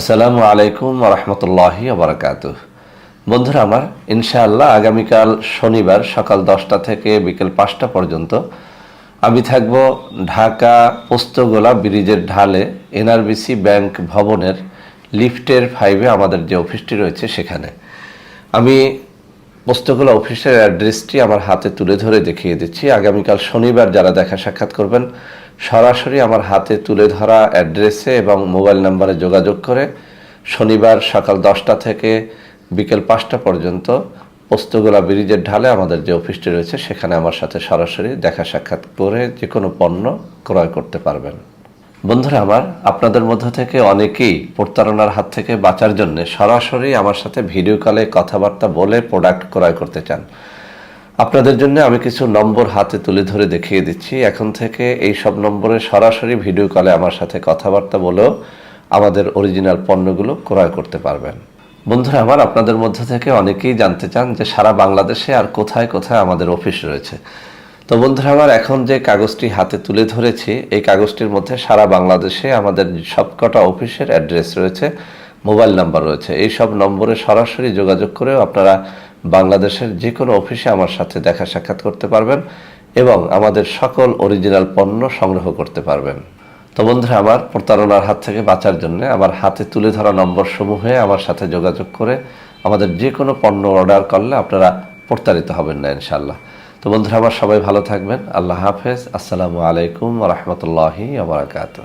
আসসালামু আলাইকুম রহমতুল্লাহি আবরকাত বন্ধুরা আমার, ইনশাআল্লাহ আগামীকাল শনিবার সকাল দশটা থেকে বিকেল পাঁচটা পর্যন্ত আমি থাকব ঢাকা পোস্তগোলা ব্রিজের ঢালে এনআরবিসি ব্যাংক ভবনের লিফটের ফাইভে আমাদের যে অফিসটি রয়েছে সেখানে। আমি পোস্তগোলা অফিসের অ্যাড্রেসটি আমার হাতে তুলে ধরে দেখিয়ে দিচ্ছি। আগামীকাল শনিবার যারা দেখা সাক্ষাৎ করবেন, সরাসরি আমার হাতে তুলে ধরা অ্যাড্রেসে এবং মোবাইল নাম্বারে যোগাযোগ করে শনিবার সকাল দশটা থেকে বিকেল পাঁচটা পর্যন্ত পোস্তগোলা ব্রিজের ঢালে আমাদের যে অফিসটি রয়েছে, সেখানে আমার সাথে সরাসরি দেখা সাক্ষাৎ করে যে কোনো পণ্য ক্রয় করতে পারবেন। বন্ধুরা, আমার আপনাদের মধ্য থেকে অনেকেই প্রতারণার হাত থেকে বাঁচার জন্য সরাসরি আমার সাথে ভিডিও কলে কথাবার্তা বলে প্রোডাক্ট ক্রয় করতে চান। আপনাদের জন্য আমি কিছু নম্বর হাতে তুলে ধরে দেখিয়ে দিচ্ছি। এখন থেকে এই সব নম্বরে সরাসরি ভিডিও কলে আমার সাথে কথাবার্তা বলেও আমাদের অরিজিনাল পণ্যগুলো ক্রয় করতে পারবেন। বন্ধুরা, আমার আপনাদের মধ্য থেকে অনেকেই জানতে চান যে সারা বাংলাদেশে আর কোথায় কোথায় আমাদের অফিস রয়েছে। তো বন্ধুরা, আমার এখন যে কাগজটি হাতে তুলে ধরেছি, এই কাগজটির মধ্যে সারা বাংলাদেশে আমাদের সবকটা অফিসের অ্যাড্রেস রয়েছে, মোবাইল নাম্বার রয়েছে। এই সব নম্বরে সরাসরি যোগাযোগ করেও আপনারা বাংলাদেশের যে কোনো অফিসে আমার সাথে দেখা সাক্ষাৎ করতে পারবেন এবং আমাদের সকল অরিজিনাল পণ্য সংগ্রহ করতে পারবেন। তো বন্ধুরা, আমার প্রতারণার হাত থেকে বাঁচার জন্য আমার হাতে তুলে ধরা নম্বর সমূহে আমার সাথে যোগাযোগ করে আমাদের যে কোনো পণ্য অর্ডার করলে আপনারা প্রতারিত হবেন না ইনশাল্লাহ তো বন্ধুরা, আমার সবাই ভালো থাকবেন। আল্লাহ হাফেজ। আসসালামু আলাইকুম রহমতুল্লাহি আবরাকাত